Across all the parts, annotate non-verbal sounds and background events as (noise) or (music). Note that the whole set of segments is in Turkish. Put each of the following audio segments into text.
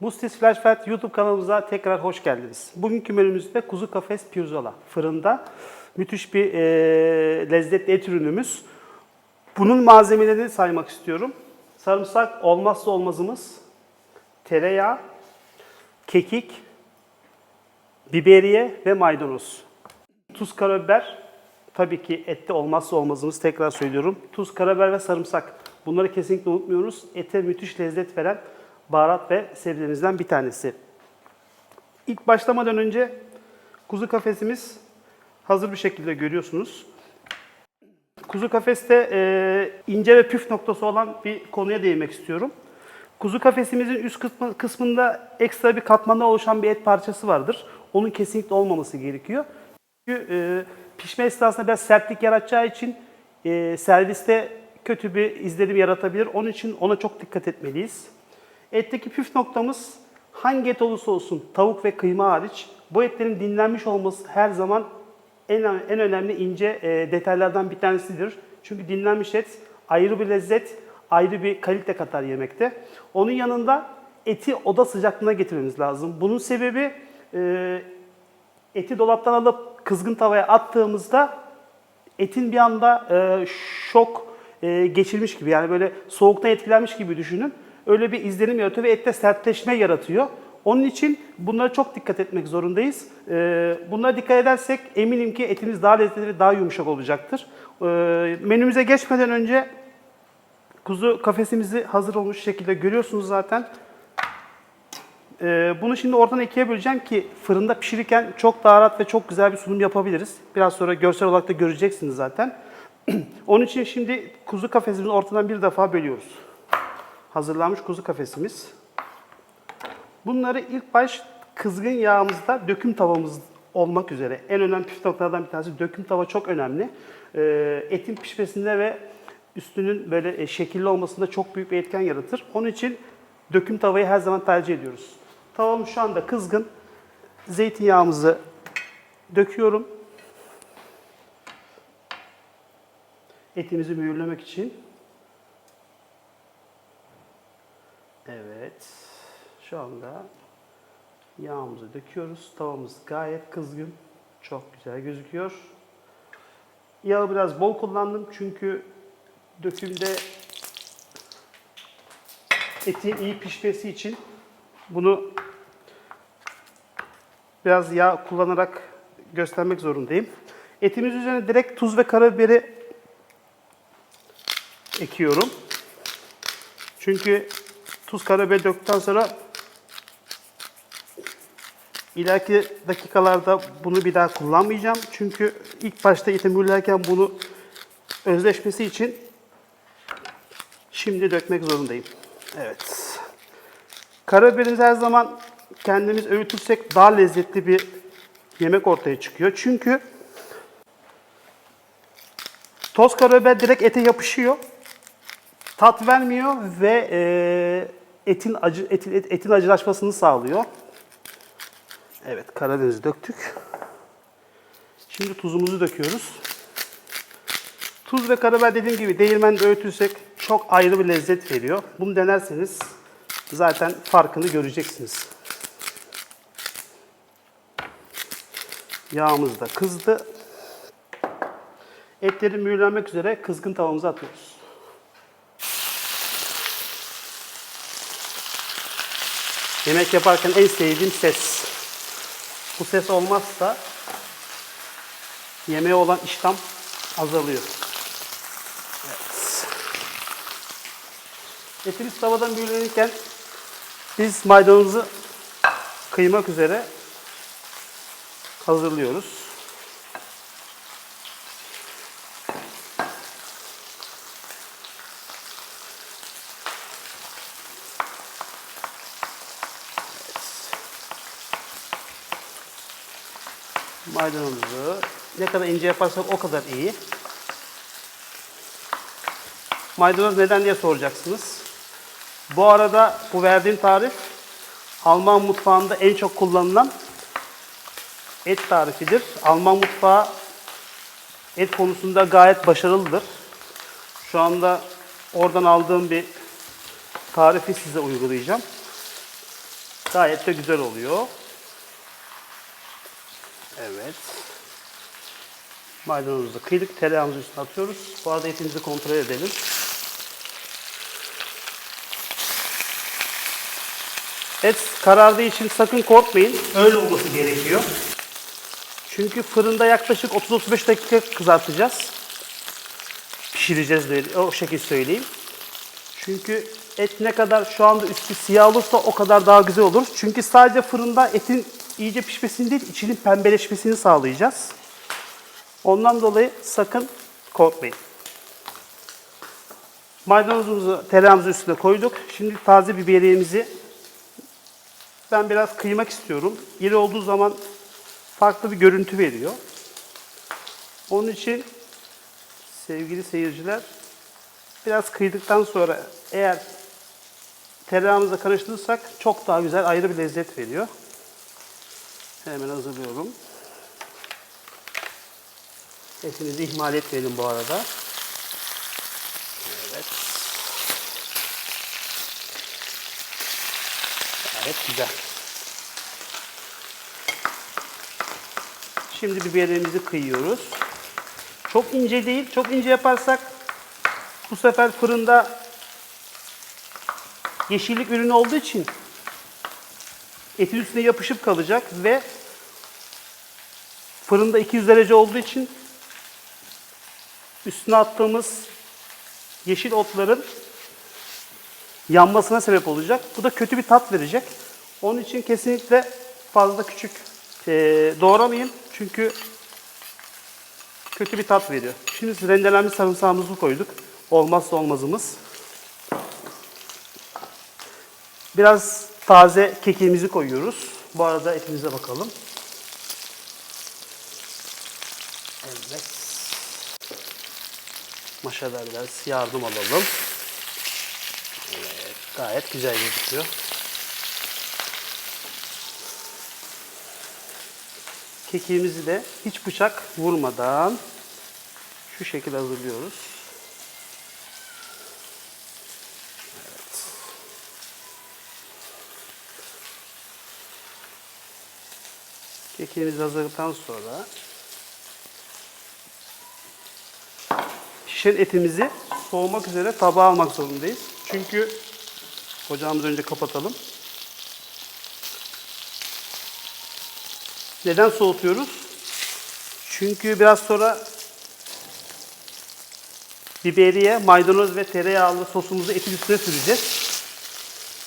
Mustis Flashfelt YouTube kanalımıza tekrar hoş geldiniz. Bugünkü menümüzde kuzu kafes pirzola fırında. Müthiş bir e, lezzetli et ürünümüz. Bunun malzemelerini saymak istiyorum. Sarımsak olmazsa olmazımız. Tereyağı, kekik, biberiye ve maydanoz. Tuz, karabiber, tabii ki ette olmazsa olmazımız tekrar söylüyorum. Tuz, karabiber ve sarımsak. Bunları kesinlikle unutmuyoruz. Ete müthiş lezzet veren baharat ve sebzemizden bir tanesi. İlk başlamadan önce kuzu kafesimiz hazır bir şekilde görüyorsunuz. Kuzu kafeste e, ince ve püf noktası olan bir konuya değinmek istiyorum. Kuzu kafesimizin üst kısmı- kısmında ekstra bir katmanda oluşan bir et parçası vardır. Onun kesinlikle olmaması gerekiyor. Çünkü e, pişme esnasında biraz sertlik yaratacağı için e, serviste kötü bir izlenim yaratabilir. Onun için ona çok dikkat etmeliyiz. Etteki püf noktamız hangi et olursa olsun tavuk ve kıyma hariç bu etlerin dinlenmiş olması her zaman en, en önemli ince e, detaylardan bir tanesidir. Çünkü dinlenmiş et ayrı bir lezzet, ayrı bir kalite katar yemekte. Onun yanında eti oda sıcaklığına getirmemiz lazım. Bunun sebebi e, eti dolaptan alıp kızgın tavaya attığımızda etin bir anda e, şok e, geçirmiş gibi yani böyle soğuktan etkilenmiş gibi düşünün. Öyle bir izlenim yaratıyor ve ette sertleşme yaratıyor. Onun için bunlara çok dikkat etmek zorundayız. E, bunlara dikkat edersek eminim ki etimiz daha lezzetli ve daha yumuşak olacaktır. E, menümüze geçmeden önce kuzu kafesimizi hazır olmuş şekilde görüyorsunuz zaten. Ee, bunu şimdi oradan ikiye böleceğim ki fırında pişirirken çok daha rahat ve çok güzel bir sunum yapabiliriz. Biraz sonra görsel olarak da göreceksiniz zaten. (clears throat) Onun için şimdi kuzu kafesimizi ortadan bir defa bölüyoruz. Hazırlanmış kuzu kafesimiz. Bunları ilk baş kızgın yağımızda döküm tavamız olmak üzere en önemli püf noktalardan bir tanesi döküm tava çok önemli. Ee, etin pişmesinde ve üstünün böyle e, şekilli olmasında çok büyük bir etken yaratır. Onun için döküm tavayı her zaman tercih ediyoruz. Tavamız şu anda kızgın. Zeytinyağımızı döküyorum. Etimizi mühürlemek için. Evet. Şu anda yağımızı döküyoruz. Tavamız gayet kızgın. Çok güzel gözüküyor. Yağı biraz bol kullandım çünkü dökümde etin iyi pişmesi için bunu biraz yağ kullanarak göstermek zorundayım. Etimiz üzerine direkt tuz ve karabiberi ekiyorum. Çünkü tuz karabiber döktükten sonra ileriki dakikalarda bunu bir daha kullanmayacağım. Çünkü ilk başta eti bunu özleşmesi için şimdi dökmek zorundayım. Evet. Karabiberimizi her zaman kendimiz öğütürsek daha lezzetli bir yemek ortaya çıkıyor. Çünkü toz karabiber direkt ete yapışıyor. Tat vermiyor ve e, etin acı etin, et- etin acılaşmasını sağlıyor. Evet, karabiberi döktük. Şimdi tuzumuzu döküyoruz. Tuz ve karabiber dediğim gibi değirmende öğütürsek çok ayrı bir lezzet veriyor. Bunu denerseniz zaten farkını göreceksiniz. Yağımız da kızdı. Etleri mühürlenmek üzere kızgın tavamıza atıyoruz. Yemek yaparken en sevdiğim ses. Bu ses olmazsa yemeğe olan iştahım azalıyor. Evet. Etimiz tavadan mühürlenirken biz maydanozu kıymak üzere hazırlıyoruz. Maydanozu ne kadar ince yaparsak o kadar iyi. Maydanoz neden diye soracaksınız. Bu arada bu verdiğim tarif Alman mutfağında en çok kullanılan et tarifidir. Alman mutfağı et konusunda gayet başarılıdır. Şu anda oradan aldığım bir tarifi size uygulayacağım. Gayet de güzel oluyor. Evet. Maydanozumuzu da kıydık. Tereyağımızı üstüne atıyoruz. Bu arada etimizi kontrol edelim. Et karardığı için sakın korkmayın. Öyle olması gerekiyor. Çünkü fırında yaklaşık 30-35 dakika kızartacağız. Pişireceğiz böyle, o şekilde söyleyeyim. Çünkü et ne kadar şu anda üstü siyah olursa o kadar daha güzel olur. Çünkü sadece fırında etin iyice pişmesini değil, içinin pembeleşmesini sağlayacağız. Ondan dolayı sakın korkmayın. Maydanozumuzu tereyağımızın üstüne koyduk. Şimdi taze biberiyemizi ben biraz kıymak istiyorum. İri olduğu zaman farklı bir görüntü veriyor. Onun için sevgili seyirciler biraz kıydıktan sonra eğer tereyağımızla karıştırırsak çok daha güzel ayrı bir lezzet veriyor. Hemen hazırlıyorum. Etinizi ihmal etmeyelim bu arada. Evet. Gayet güzel. Şimdi biberlerimizi kıyıyoruz. Çok ince değil. Çok ince yaparsak bu sefer fırında yeşillik ürünü olduğu için etin üstüne yapışıp kalacak ve fırında 200 derece olduğu için üstüne attığımız yeşil otların yanmasına sebep olacak. Bu da kötü bir tat verecek. Onun için kesinlikle fazla küçük eee, doğramayın. Çünkü kötü bir tat veriyor. Şimdi rendelenmiş sarımsağımızı koyduk. Olmazsa olmazımız. Biraz taze kekiğimizi koyuyoruz. Bu arada etimize bakalım. Evet. Maşada biraz yardım alalım. Evet, gayet güzel gözüküyor. Kekiğimizi de hiç bıçak vurmadan şu şekilde hazırlıyoruz. Evet. Kekiğimizi hazırladıktan sonra pişen etimizi soğumak üzere tabağa almak zorundayız. Çünkü ocağımızı önce kapatalım. Neden soğutuyoruz? Çünkü biraz sonra biberiye, maydanoz ve tereyağlı sosumuzu etin üstüne süreceğiz.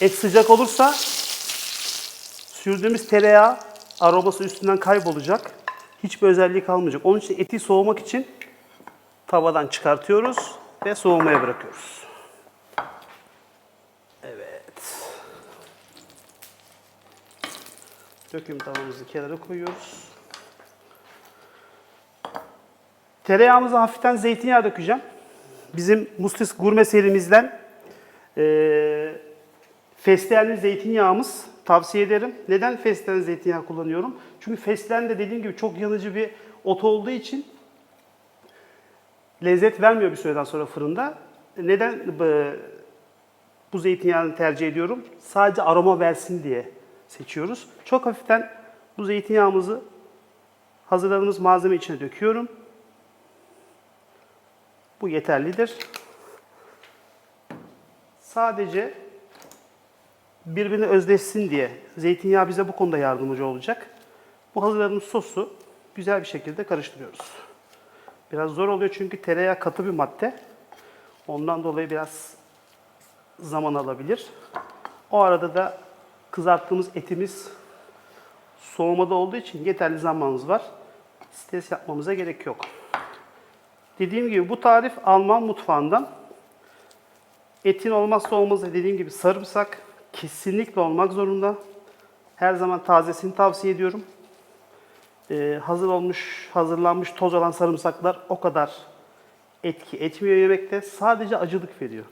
Et sıcak olursa sürdüğümüz tereyağı aroması üstünden kaybolacak. Hiçbir özelliği kalmayacak. Onun için eti soğumak için tavadan çıkartıyoruz ve soğumaya bırakıyoruz. Evet. Döküm tavamızı kenara koyuyoruz. Tereyağımıza hafiften zeytinyağı dökeceğim. Bizim Mustis Gurme serimizden eee fesleğenli zeytinyağımız tavsiye ederim. Neden fesleğen zeytinyağı kullanıyorum? Çünkü fesleğen de dediğim gibi çok yanıcı bir ot olduğu için lezzet vermiyor bir süreden sonra fırında. Neden bu- zeytinyağını tercih ediyorum? Sadece aroma versin diye seçiyoruz. Çok hafiften bu zeytinyağımızı hazırladığımız malzeme içine döküyorum. Bu yeterlidir. Sadece birbirine özleşsin diye zeytinyağı bize bu konuda yardımcı olacak. Bu hazırladığımız sosu güzel bir şekilde karıştırıyoruz. Biraz zor oluyor çünkü tereyağı katı bir madde. Ondan dolayı biraz zaman alabilir. O arada da kızarttığımız etimiz soğumada olduğu için yeterli zamanımız var. Stres yapmamıza gerek yok. Dediğim gibi bu tarif Alman mutfağından. Etin olmazsa olmazı dediğim gibi sarımsak kesinlikle olmak zorunda. Her zaman tazesini tavsiye ediyorum. Ee, hazır olmuş, hazırlanmış toz olan sarımsaklar o kadar etki etmiyor yemekte. Sadece acılık veriyor.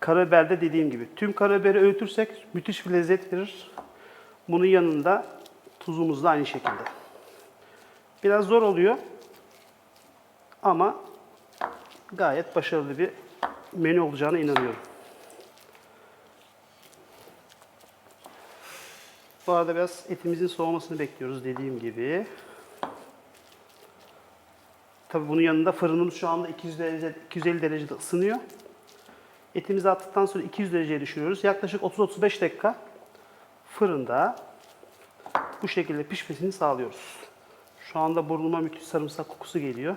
Karabiberde dediğim gibi tüm karabiberi öğütürsek müthiş bir lezzet verir. Bunun yanında tuzumuz da aynı şekilde. Biraz zor oluyor ama gayet başarılı bir menü olacağına inanıyorum. Bu arada biraz etimizin soğumasını bekliyoruz dediğim gibi. Tabii bunun yanında fırınımız şu anda 200 derece, 250 derecede ısınıyor. Etimizi attıktan sonra 200 dereceye düşürüyoruz. Yaklaşık 30-35 dakika fırında bu şekilde pişmesini sağlıyoruz. Şu anda burnuma müthiş sarımsak kokusu geliyor.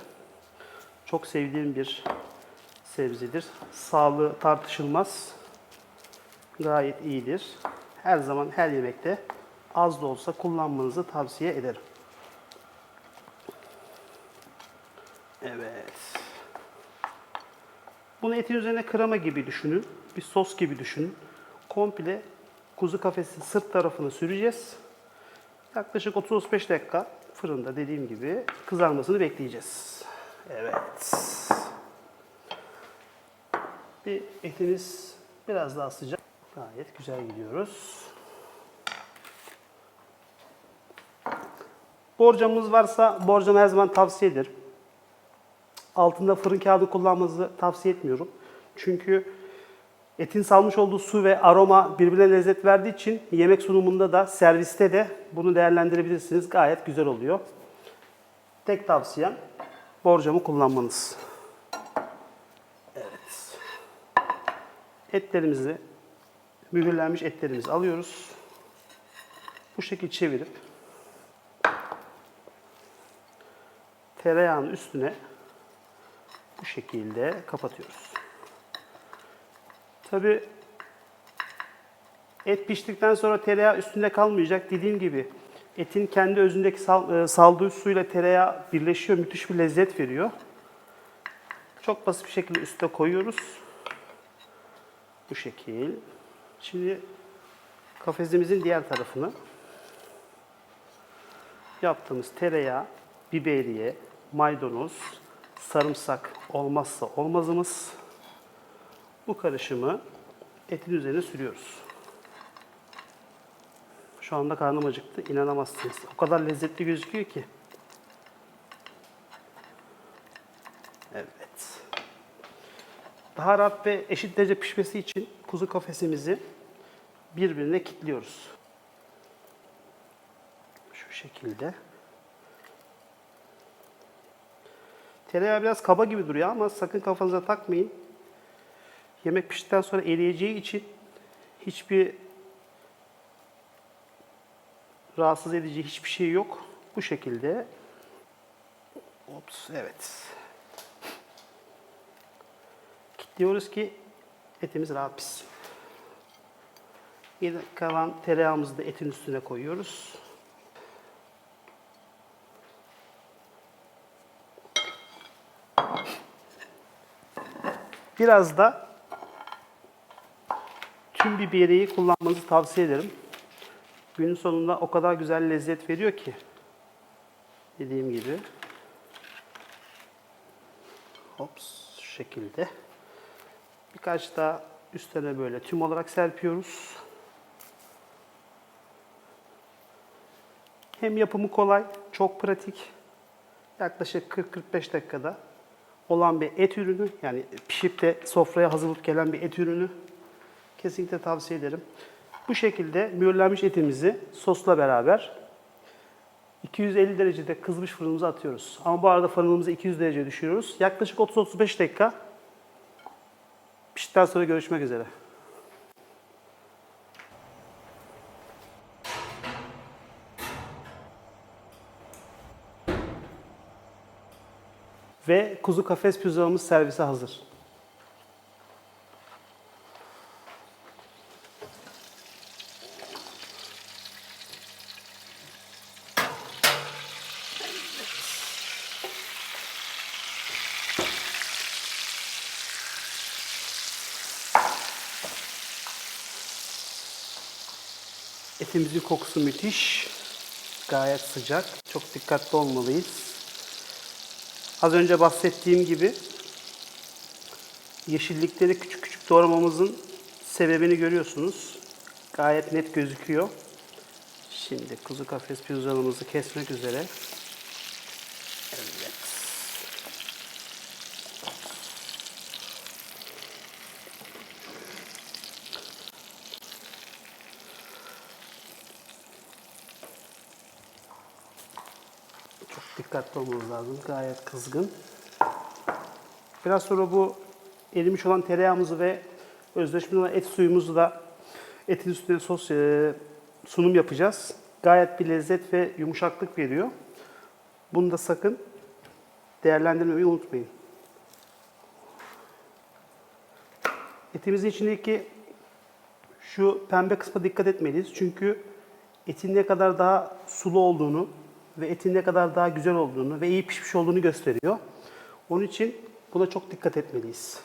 Çok sevdiğim bir sebzedir. Sağlığı tartışılmaz. Gayet iyidir. Her zaman her yemekte az da olsa kullanmanızı tavsiye ederim. Evet. Bunu etin üzerine krema gibi düşünün. Bir sos gibi düşünün. Komple kuzu kafesin sırt tarafını süreceğiz. Yaklaşık 30-35 dakika fırında dediğim gibi kızarmasını bekleyeceğiz. Evet. Bir etimiz biraz daha sıcak. Gayet güzel gidiyoruz. Borcamımız varsa borcamı her zaman tavsiye ederim. Altında fırın kağıdı kullanmanızı tavsiye etmiyorum. Çünkü etin salmış olduğu su ve aroma birbirine lezzet verdiği için yemek sunumunda da serviste de bunu değerlendirebilirsiniz. Gayet güzel oluyor. Tek tavsiyem borcamı kullanmanız. Evet. Etlerimizi, mühürlenmiş etlerimizi alıyoruz. Bu şekilde çevirip tereyağının üstüne bu şekilde kapatıyoruz. Tabi et piştikten sonra tereyağı üstünde kalmayacak. Dediğim gibi etin kendi özündeki sal, e, saldığı suyla tereyağı birleşiyor. Müthiş bir lezzet veriyor. Çok basit bir şekilde üste koyuyoruz. Bu şekil. Şimdi kafesimizin diğer tarafını yaptığımız tereyağı, biberiye, maydanoz, sarımsak olmazsa olmazımız. Bu karışımı etin üzerine sürüyoruz. Şu anda karnım acıktı. İnanamazsınız. O kadar lezzetli gözüküyor ki. Evet. Daha rahat ve eşit derece pişmesi için kuzu kafesimizi birbirine kilitliyoruz. Şu şekilde. Tereyağı biraz kaba gibi duruyor ama sakın kafanıza takmayın. Yemek piştikten sonra eriyeceği için hiçbir rahatsız edici hiçbir şey yok. Bu şekilde. Ops, evet. Kilitliyoruz ki etimiz rahat pişsin. Yine kalan tereyağımızı da etin üstüne koyuyoruz. Biraz da tüm biberiyi kullanmanızı tavsiye ederim. Günün sonunda o kadar güzel lezzet veriyor ki. Dediğim gibi. Hops şekilde. Birkaç daha üstüne böyle tüm olarak serpiyoruz. Hem yapımı kolay, çok pratik. Yaklaşık 40-45 dakikada olan bir et ürünü. Yani pişip de sofraya hazırlık gelen bir et ürünü. Kesinlikle tavsiye ederim. Bu şekilde mühürlenmiş etimizi sosla beraber 250 derecede kızmış fırınımıza atıyoruz. Ama bu arada fırınımızı 200 dereceye düşürüyoruz. Yaklaşık 30-35 dakika piştikten sonra görüşmek üzere. Ve kuzu kafes pirzolamız servise hazır. Etimizin kokusu müthiş. Gayet sıcak. Çok dikkatli olmalıyız. Az önce bahsettiğim gibi yeşillikleri küçük küçük doğramamızın sebebini görüyorsunuz. Gayet net gözüküyor. Şimdi kuzu kafes pirzolamızı kesmek üzere. Dikkatli olmamız lazım. Gayet kızgın. Biraz sonra bu erimiş olan tereyağımızı ve özleşmiş olan et suyumuzu da etin üstüne sos e, sunum yapacağız. Gayet bir lezzet ve yumuşaklık veriyor. Bunu da sakın değerlendirmeyi unutmayın. Etimizin içindeki şu pembe kısma dikkat etmeliyiz. Çünkü etin ne kadar daha sulu olduğunu ve etin ne kadar daha güzel olduğunu ve iyi pişmiş olduğunu gösteriyor. Onun için buna çok dikkat etmeliyiz.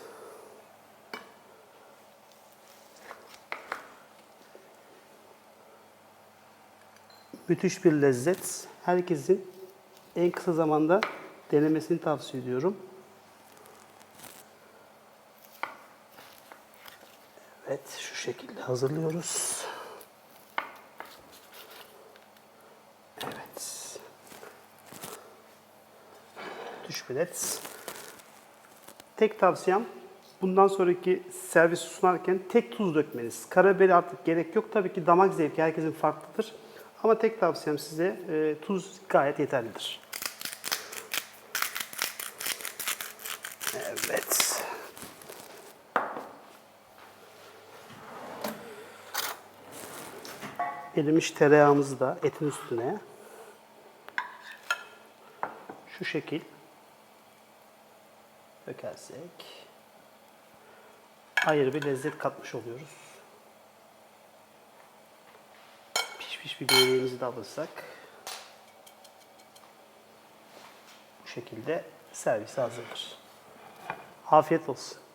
Müthiş bir lezzet. Herkesin en kısa zamanda denemesini tavsiye ediyorum. Evet, şu şekilde hazırlıyoruz. Evet. Düşbelet. Tek tavsiyem bundan sonraki servis sunarken tek tuz dökmeniz. Karabiberi artık gerek yok. Tabii ki damak zevki herkesin farklıdır. Ama tek tavsiyem size e, tuz gayet yeterlidir. Evet. Erimiş tereyağımızı da etin üstüne şu şekil dökersek ayrı bir lezzet katmış oluyoruz. Pişmiş bir böreğimizi de alırsak bu şekilde servise hazırdır. Afiyet olsun.